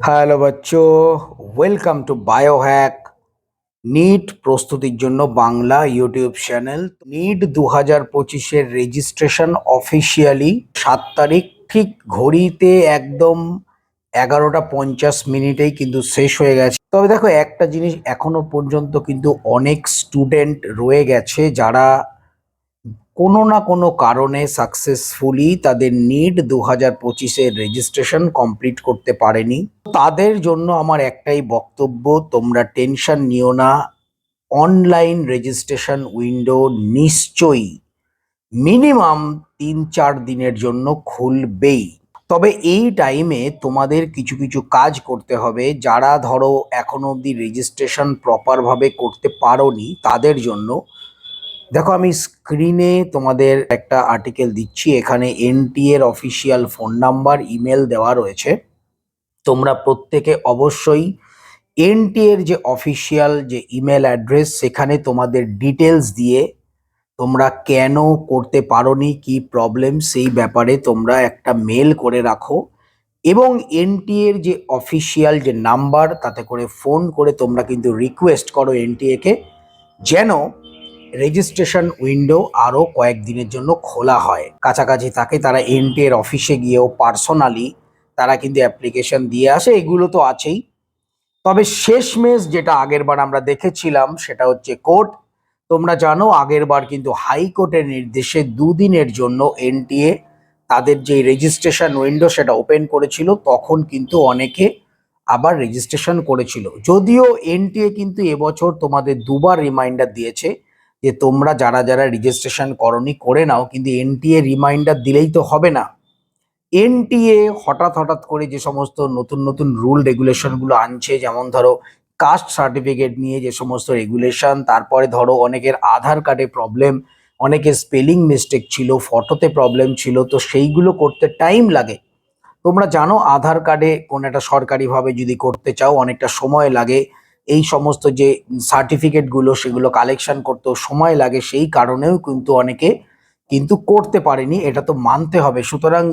Hello বাচ্চো welcome to Biohack NEET প্রস্তুতির জন্য বাংলা ইউটিউব চ্যানেল। নিট দু হাজার পঁচিশের রেজিস্ট্রেশন অফিসিয়ালি সাত তারিখ। ঠিক ঘড়িতে একদম এগারোটা পঞ্চাশ মিনিটেই কিন্তু শেষ হয়ে গেছে। তবে দেখো একটা জিনিস এখনও পর্যন্ত কিন্তু অনেক স্টুডেন্ট রয়ে গেছে যারা কোনো না কোনো কারণে সাকসেসফুলি তাদের নিট দু হাজার পঁচিশের রেজিস্ট্রেশন কমপ্লিট করতে পারেনি। তাদের জন্য আমার একটাই বক্তব্য, তোমরা টেনশন নিও না অনলাইন রেজিস্ট্রেশন উইন্ডো নিশ্চয়ই মিনিমাম তিন চার দিনের জন্য খুলবেই। তবে এই টাইমে তোমাদের কিছু কিছু কাজ করতে হবে, যারা ধরো এখনও অবধি রেজিস্ট্রেশন প্রপারভাবে করতে পারোনি, তাদের জন্য দেখো, আমি স্ক্রিনে তোমাদের একটা আর্টিকেল দিচ্ছি। এখানে এনটি এর অফিসিয়াল ফোন নাম্বার ইমেল দেওয়া রয়েছে। তোমরা প্রত্যেকে অবশ্যই এনটি এর যে অফিসিয়াল যে ইমেল অ্যাড্রেস সেখানে তোমাদের ডিটেলস দিয়ে তোমরা কেন করতে পারোনি, কি প্রবলেম সেই ব্যাপারে তোমরা একটা মেল করে রাখো। এবং এনটি এর যে অফিসিয়াল যে নাম্বার তাতে করে ফোন করে তোমরা কিন্তু রিকোয়েস্ট করো এনটিএ কে যেন রেজিস্ট্রেশন উইন্ডো আরও কয়েকদিনের জন্য খোলা হয়। কাছাকাছি থাকে তারা এনটি এর অফিসে গিয়েও পার্সোনালি তারা কিন্তু অ্যাপ্লিকেশন দিয়ে আসে, এগুলো তো আছেই। তবে শেষমেশ যেটা আগের বার আমরা দেখেছিলাম সেটা হচ্ছে কোর্ট। তোমরা জানো আগের বার কিন্তু হাইকোর্টের নির্দেশে দুদিনের জন্য এনটিএ তাদের যে রেজিস্ট্রেশন উইন্ডো সেটা ওপেন করেছিল, তখন কিন্তু অনেকে আবার রেজিস্ট্রেশন করেছিল। যদিও এনটিএ কিন্তু এবছর তোমাদের দুবার রিমাইন্ডার দিয়েছে যে তোমরা যারা যারা রেজিস্ট্রেশন করনি করে নাও, কিন্তু এনটিএ রিমাইন্ডার দিলেই তো হবে না। এনটিএ হঠাৎ হঠাৎ করে যে সমস্ত নতুন নতুন রুল রেগুলেশনগুলো আনছে, যেমন ধরো কাস্ট সার্টিফিকেট নিয়ে যে সমস্ত রেগুলেশন তারপরে ধরো অনেকের আধার কার্ডে প্রবলেম অনেকের স্পেলিং মিস্টেক ছিল ফটোতে প্রবলেম ছিল, তো সেইগুলো করতে টাইম লাগে। তোমরা জানো আধার কার্ডে কোনো একটা সরকারিভাবে যদি করতে চাও, অনেকটা সময় লাগে। এই সমস্ত যে সার্টিফিকেটগুলো সেগুলো কালেকশন করতেও সময় লাগে, সেই কারণেও কিন্তু অনেকে কিন্তু করতে পারেনি, এটা তো মানতে হবে। সুতরাং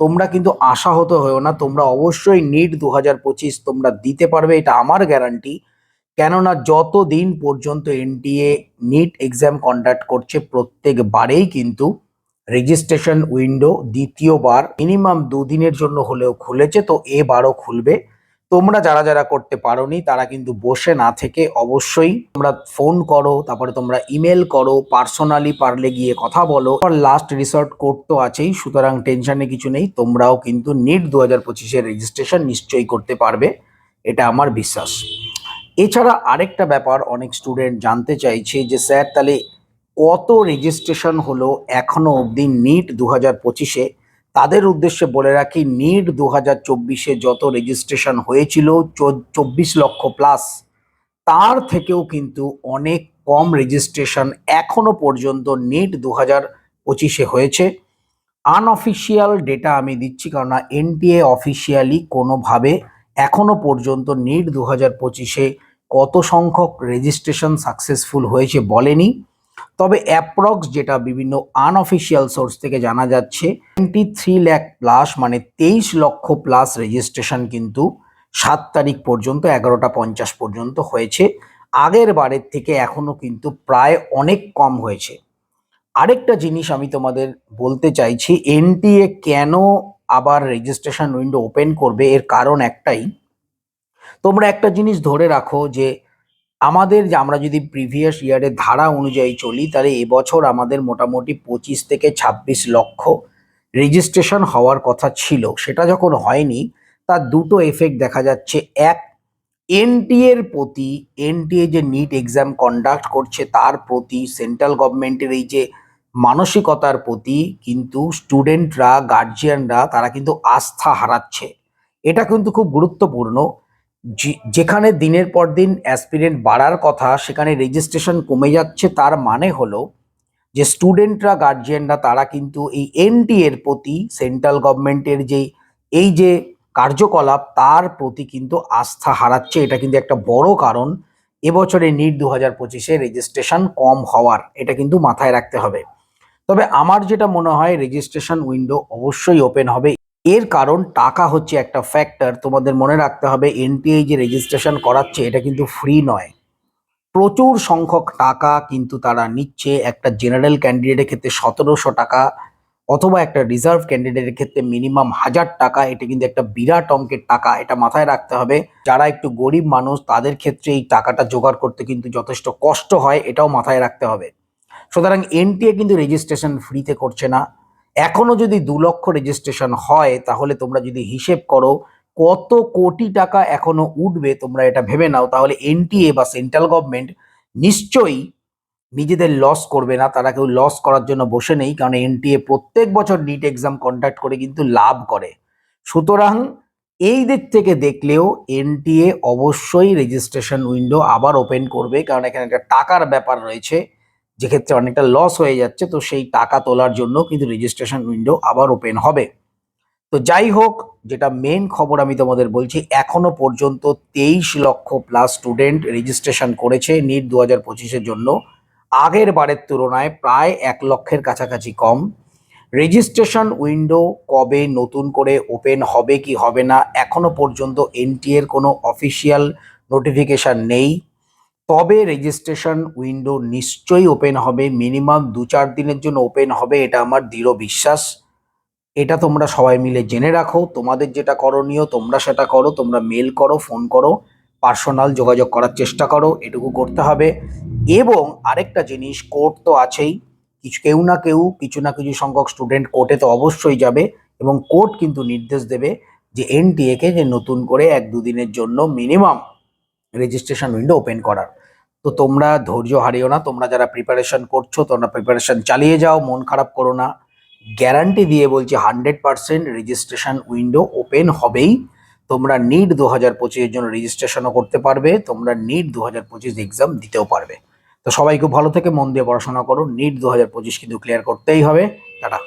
তোমরা কিন্তু আশাহত হয়েও না, তোমরা অবশ্যই নিট দু হাজার পঁচিশ তোমরা দিতে পারবে, এটা আমার গ্যারান্টি কেননা যত দিন পর্যন্ত এনটিএ নিট এক্সাম কন্ডাক্ট করছে, প্রত্যেকবারেই কিন্তু রেজিস্ট্রেশন উইন্ডো দ্বিতীয়বার মিনিমাম দুদিনের জন্য হলেও খুলেছে, তো এবারও খুলবে। তোমরা যারা যারা করতে পারোনি, তারা কিন্তু বসে না থেকে অবশ্যই তোমরা ফোন করো, তারপরে তোমরা ইমেল করো পার্সোনালি পারলে গিয়ে কথা বলো। আর লাস্ট রিসর্ট কোড তো আছেই, সুতরাং টেনশনে কিছু নেই, তোমরাও কিন্তু নিট দু হাজার পঁচিশের রেজিস্ট্রেশন নিশ্চয়ই করতে পারবে, এটা আমার বিশ্বাস। এছাড়া আরেকটা ব্যাপার অনেক স্টুডেন্ট জানতে চাইছে যে, স্যার তাহলে কত রেজিস্ট্রেশন হলো এখনও অবধি নিট দু হাজার পঁচিশে? তাদের উদ্দেশ্যে বলে রাখি নিট দু হাজার চব্বিশে যত রেজিস্ট্রেশন হয়েছিল চব্বিশ লক্ষ প্লাস তার থেকেও কিন্তু অনেক কম রেজিস্ট্রেশন এখনও পর্যন্ত নিট দু হাজার পঁচিশে হয়েছে। আনঅফিসিয়াল ডেটা আমি দিচ্ছি কারণ এনটিএ অফিসিয়ালি কোনোভাবে এখনও পর্যন্ত নিট দু হাজার পঁচিশে কত সংখ্যক রেজিস্ট্রেশন সাকসেসফুল হয়েছে বলেনি। তবে অ্যাপ্রক্স যেটা বিভিন্ন আনঅফিসিয়াল সোর্স থেকে জানা যাচ্ছে টোয়েন্টি থ্রি ল্যাক প্লাস মানে তেইশ লক্ষ প্লাস রেজিস্ট্রেশন কিন্তু সাত তারিখ পর্যন্ত, এগারোটা পঞ্চাশ পর্যন্ত হয়েছে। আগের বারের থেকে এখনও কিন্তু প্রায় অনেক কম হয়েছে। আরেকটা জিনিস আমি তোমাদের বলতে চাইছি এনটিএ কেন আবার রেজিস্ট্রেশন উইন্ডো ওপেন করবে? এর কারণ একটাই, তোমরা একটা জিনিস ধরে রাখো যে আমাদের যে আমরা যদি প্রিভিয়াস ইয়ারের ধারা অনুযায়ী চলি, তাহলে এবছর আমাদের মোটামুটি পঁচিশ থেকে ছাব্বিশ লক্ষ রেজিস্ট্রেশন হওয়ার কথা ছিল। সেটা যখন হয়নি, তার দুটো এফেক্ট দেখা যাচ্ছে। এক এনটিএর প্রতি এনটিএ যে নিট এক্সাম কন্ডাক্ট করছে, তার প্রতি সেন্ট্রাল গভর্নমেন্টের এই যে মানসিকতার প্রতি, কিন্তু স্টুডেন্টরা গার্জিয়ানরা তারা কিন্তু আস্থা হারাচ্ছে। এটা কিন্তু খুব গুরুত্বপূর্ণ। যেখানে দিনের পর দিন অ্যাসপিরেন্ট বাড়ার কথা, সেখানে রেজিস্ট্রেশন কমে যাচ্ছে, তার মানে হলো যে স্টুডেন্টরা গার্জিয়ানরা তারা কিন্তু এই এনটি এর প্রতি সেন্ট্রাল গভর্নমেন্টের যে, এই যে কার্যকলাপ, তার প্রতি কিন্তু আস্থা হারাচ্ছে। এটা কিন্তু একটা বড় কারণ। এবছরে নিট দু হাজার পঁচিশে রেজিস্ট্রেশন কম হওয়ার, এটা কিন্তু মাথায় রাখতে হবে। তবে আমার যেটা মনে হয় রেজিস্ট্রেশন উইন্ডো অবশ্যই ওপেন হবে। এর কারণ টাকা হচ্ছে একটা ফ্যাক্টর তোমাদের মনে রাখতে হবে এনটিএ যে রেজিস্ট্রেশন করাচ্ছে, এটা কিন্তু ফ্রি নয়। প্রচুর সংখ্যক টাকা কিন্তু তারা নিচ্ছে, একটা জেনারেল ক্যান্ডিডেটের ক্ষেত্রে সতেরোশো টাকা, অথবা একটা রিজার্ভ ক্যান্ডিডেটের ক্ষেত্রে মিনিমাম হাজার টাকা, এটা কিন্তু একটা বিরাট অঙ্কের টাকা, এটা মাথায় রাখতে হবে। যারা একটু গরিব মানুষ, তাদের ক্ষেত্রে এই টাকাটা জোগাড় করতে কিন্তু যথেষ্ট কষ্ট হয়, এটাও মাথায় রাখতে হবে। সুতরাং এনটিএ কিন্তু রেজিস্ট্রেশন ফ্রিতে করছে না। এখনও যদি দু লক্ষ রেজিস্ট্রেশন হয়, তাহলে তোমরা যদি হিসেব করো কত কোটি টাকা এখনও উঠবে, তোমরা এটা ভেবে নাও। তাহলে এনটিএ বা সেন্ট্রাল গভর্নমেন্ট নিশ্চয়ই নিজেদের লস করবে না। তারা কেউ লস করার জন্য বসে নেই, কারণ এনটিএ প্রত্যেক বছর নিট এক্সাম কন্ডাক্ট করে কিন্তু লাভ করে। সুতরাং এই দিক থেকে দেখলেও এনটিএ অবশ্যই রেজিস্ট্রেশন উইন্ডো আবার ওপেন করবে, কারণ এখানে একটা টাকার ব্যাপার রয়েছে। যেক্ষেত্রে অনেকটা লস হয়ে যাচ্ছে, তো সেই টাকা তোলার জন্য কিন্তু রেজিস্ট্রেশন উইন্ডো আবার ওপেন হবে। তো যাই হোক, যেটা মেন খবর আমি তোমাদের বলছি, এখনও পর্যন্ত তেইশ লক্ষ প্লাস স্টুডেন্ট রেজিস্ট্রেশন করেছে নিট দু হাজার পঁচিশের জন্য। আগের বারের তুলনায় প্রায় এক লক্ষের কাছাকাছি কম। রেজিস্ট্রেশন উইন্ডো কবে নতুন করে ওপেন হবে কি হবে না, এখনও পর্যন্ত এনটিএর কোনো অফিসিয়াল নোটিফিকেশন নেই। তবে রেজিস্ট্রেশন উইন্ডো নিশ্চয়ই ওপেন হবে মিনিমাম দু চার দিনের জন্য ওপেন হবে, এটা আমার দৃঢ় বিশ্বাস। এটা তোমরা সবাই মিলে জেনে রাখো, তোমাদের যেটা করণীয় তোমরা সেটা করো, তোমরা মেল করো ফোন করো পার্সোনাল যোগাযোগ করার চেষ্টা করো, এটুকু করতে হবে। এবং আরেকটা জিনিস কোর্ট তো আছেই, কিছু কেউ না কেউ, কিছু না কিছু সংখ্যক স্টুডেন্ট কোর্টে তো অবশ্যই যাবে, এবং কোর্ট কিন্তু নির্দেশ দেবে যে এনটিএ কে যে নতুন করে এক দুদিনের জন্য মিনিমাম রেজিস্ট্রেশন উইন্ডো ওপেন করার। তো তোমরা ধৈর্য হারিও না, তোমরা যারা প্রিপারেশন করছ, তোমরা প্রিপারেশন চালিয়ে যাও, মন খারাপ করো না। গ্যারান্টি দিয়ে বলছি hundred percent registration window open হবেই। তোমরা নিট দু হাজার পঁচিশের জন্য রেজিস্ট্রেশনও করতে পারবে, তোমরা নিট দু হাজার পঁচিশ এক্সাম দিতেও পারবে। তো সবাই খুব ভালো থেকে মন দিয়ে পড়াশোনা করো নিট দু হাজার পঁচিশ কিন্তু ক্লিয়ার করতেই হবে। টাটা।